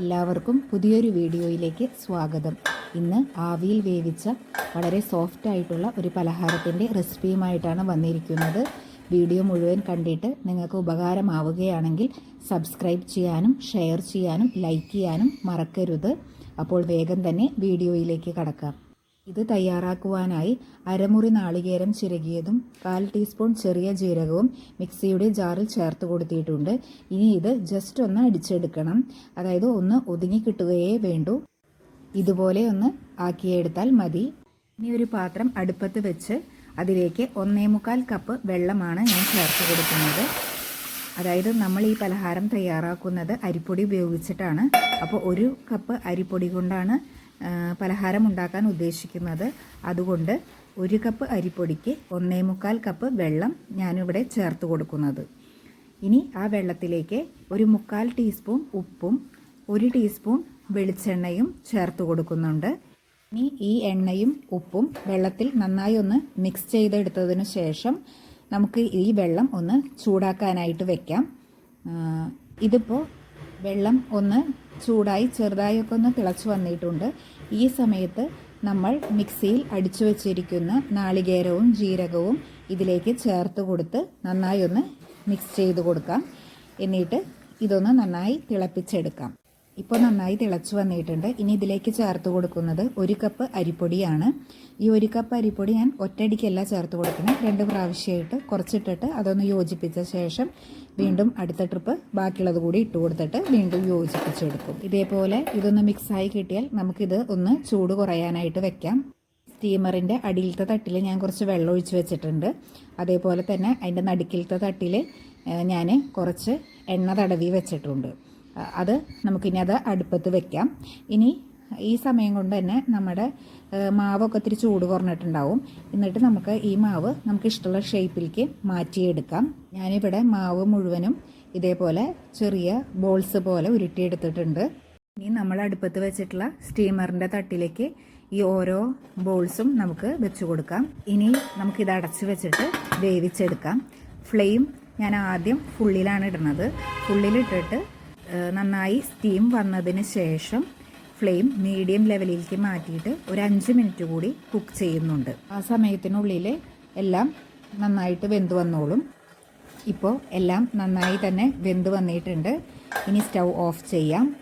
എല്ലാവർക്കും പുതിയൊരു വീഡിയോയിലേക്ക് സ്വാഗതം. ഇന്ന് ആവിയിൽ വേവിച്ച വളരെ സോഫ്റ്റ് ആയിട്ടുള്ള ഒരു പലഹാരത്തിന്റെ റെസിപ്പിയുമായിട്ടാണ് വന്നിരിക്കുന്നത്. വീഡിയോ മുഴുവൻ കണ്ടിട്ട് നിങ്ങൾക്ക് ഉപകാരമാവുകയാണെങ്കിൽ സബ്സ്ക്രൈബ് ചെയ്യാനും ഷെയർ ചെയ്യാനും ലൈക്ക് ചെയ്യാനും മറക്കരുത്. അപ്പോൾ വേഗം തന്നെ വീഡിയോയിലേക്ക് കടക്കാം. ഇത് തയ്യാറാക്കുവാനായി അരമുറി നാളികേരം ചിരകിയതും കാൽ ടീസ്പൂൺ ചെറിയ ജീരകവും മിക്സിയുടെ ജാറിൽ ചേർത്ത് കൊടുത്തിട്ടുണ്ട്. ഇനി ഇത് ജസ്റ്റ് ഒന്ന് അടിച്ചെടുക്കണം. അതായത് ഒന്ന് ഒതുങ്ങി കിട്ടുകയേ വേണ്ടൂ. ഇതുപോലെ ഒന്ന് ആക്കിയെടുത്താൽ മതി. ഇനി ഒരു പാത്രം അടുപ്പത്ത് വെച്ച് അതിലേക്ക് ഒന്നേ മുക്കാൽ കപ്പ് വെള്ളമാണ് ഞാൻ ചേർത്ത് കൊടുക്കുന്നത്. അതായത് നമ്മൾ ഈ പലഹാരം തയ്യാറാക്കുന്നത് അരിപ്പൊടി ഉപയോഗിച്ചിട്ടാണ്. അപ്പോൾ ഒരു കപ്പ് അരിപ്പൊടി കൊണ്ടാണ് പലഹാരം ഉണ്ടാക്കാൻ ഉദ്ദേശിക്കുന്നത്. അതുകൊണ്ട് ഒരു കപ്പ് അരിപ്പൊടിക്ക് ഒന്നേ മുക്കാൽ കപ്പ് വെള്ളം ഞാനിവിടെ ചേർത്ത് കൊടുക്കുന്നത്. ഇനി ആ വെള്ളത്തിലേക്ക് ഒരു മുക്കാൽ ടീസ്പൂൺ ഉപ്പും ഒരു ടീസ്പൂൺ വെളിച്ചെണ്ണയും ചേർത്ത് കൊടുക്കുന്നുണ്ട്. ഇനി ഈ എണ്ണയും ഉപ്പും വെള്ളത്തിൽ നന്നായി ഒന്ന് മിക്സ് ചെയ്തെടുത്തതിന് ശേഷം നമുക്ക് ഈ വെള്ളം ഒന്ന് ചൂടാക്കാനായിട്ട് വെക്കാം. ഇതിപ്പോൾ വെള്ളം ഒന്ന് ചൂടായി ചെറുതായൊക്കെ ഒന്ന് തിളച്ചു വന്നിട്ടുണ്ട്. ഈ സമയത്ത് നമ്മൾ മിക്സിയിൽ അടിച്ചു വച്ചിരിക്കുന്ന നാളികേരവും ജീരകവും ഇതിലേക്ക് ചേർത്ത് കൊടുത്ത് നന്നായി ഒന്ന് മിക്സ് ചെയ്ത് കൊടുക്കാം. എന്നിട്ട് ഇതൊന്ന് നന്നായി തിളപ്പിച്ചെടുക്കാം. ഇപ്പോൾ നന്നായി തിളച്ചു വന്നിട്ടുണ്ട്. ഇനി ഇതിലേക്ക് ചേർത്ത് കൊടുക്കുന്നത് ഒരു കപ്പ് അരിപ്പൊടിയാണ്. ഈ ഒരു കപ്പ് അരിപ്പൊടി ഞാൻ ഒറ്റയടിക്കല്ല ചേർത്ത് കൊടുക്കണം രണ്ട് പ്രാവശ്യമായിട്ട് കുറച്ചിട്ടിട്ട് അതൊന്ന് യോജിപ്പിച്ച ശേഷം വീണ്ടും അടുത്ത ട്രിപ്പ് ബാക്കിയുള്ളത് കൂടി ഇട്ട് കൊടുത്തിട്ട് വീണ്ടും യോജിപ്പിച്ചെടുക്കും ഇതേപോലെ ഇതൊന്ന് മിക്സായി കിട്ടിയാൽ നമുക്കിത് ഒന്ന് ചൂട് കുറയാനായിട്ട് വെക്കാം. സ്റ്റീമറിന്റെ അടിയിലത്തെ തട്ടിൽ ഞാൻ കുറച്ച് വെള്ളം ഒഴിച്ച് വെച്ചിട്ടുണ്ട്. അതേപോലെ തന്നെ അതിന്റെ നടുക്കിലത്തെ തട്ടിൽ ഞാൻ കുറച്ച് എണ്ണ തടവി വെച്ചിട്ടുണ്ട്. അത് നമുക്കിനി അത് അടുപ്പത്ത് വെക്കാം. ഇനി ഈ സമയം കൊണ്ട് തന്നെ നമ്മുടെ മാവൊക്കെ ഇത്തിരി ചൂട് കുറഞ്ഞിട്ടുണ്ടാവും. എന്നിട്ട് നമുക്ക് ഈ മാവ് നമുക്ക് ഇഷ്ടമുള്ള ഷേപ്പിലേക്ക് മാറ്റിയെടുക്കാം. ഞാനിവിടെ മാവ് മുഴുവനും ഇതേപോലെ ചെറിയ ബോൾസ് പോലെ ഉരുട്ടിയെടുത്തിട്ടുണ്ട്. ഇനി നമ്മൾ അടുപ്പത്ത് വെച്ചിട്ടുള്ള സ്റ്റീമറിന്റെ തട്ടിലേക്ക് ഈ ഓരോ ബോൾസും നമുക്ക് വെച്ച് കൊടുക്കാം. ഇനി നമുക്കിത് അടച്ച് വെച്ചിട്ട് വേവിച്ചെടുക്കാം. ഫ്ലെയിം ഞാൻ ആദ്യം ഫുള്ളിലാണ് ഇടുന്നത്. ഫുള്ളിലിട്ടിട്ട് നന്നായി സ്റ്റീം വന്നതിന് ശേഷം ഫ്ലെയിം മീഡിയം ലെവലിലേക്ക് മാറ്റിയിട്ട് ഒരു അഞ്ച് മിനിറ്റ് കൂടി കുക്ക് ചെയ്യുന്നുണ്ട്. ആ സമയത്തിനുള്ളിൽ എല്ലാം നന്നായിട്ട് വെന്ത് വന്നോളും. ഇപ്പോൾ എല്ലാം നന്നായി തന്നെ വെന്ത് വന്നിട്ടുണ്ട്. ഇനി സ്റ്റൗ ഓഫ് ചെയ്യാം.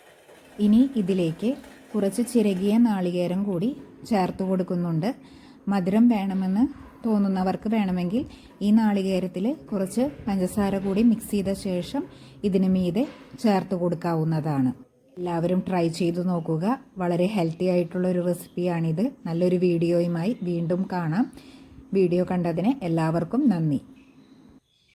ഇനി ഇതിലേക്ക് കുറച്ച് ചിരകിയ നാളികേരം കൂടി ചേർത്ത് കൊടുക്കുന്നുണ്ട്. മധുരം വേണമെന്ന് തോന്നുന്നവർക്ക് വേണമെങ്കിൽ ഈ നാളികേരത്തിൽ കുറച്ച് പഞ്ചസാര കൂടി മിക്സ് ചെയ്ത ശേഷം ഇതിന് മീതെ ചേർത്ത് കൊടുക്കാവുന്നതാണ്. എല്ലാവരും ട്രൈ ചെയ്തു നോക്കുക. വളരെ ഹെൽത്തി ആയിട്ടുള്ള ഒരു റെസിപ്പിയാണിത് നല്ലൊരു വീഡിയോയുമായി വീണ്ടും കാണാം. വീഡിയോ കണ്ടതിന് എല്ലാവർക്കും നന്ദി.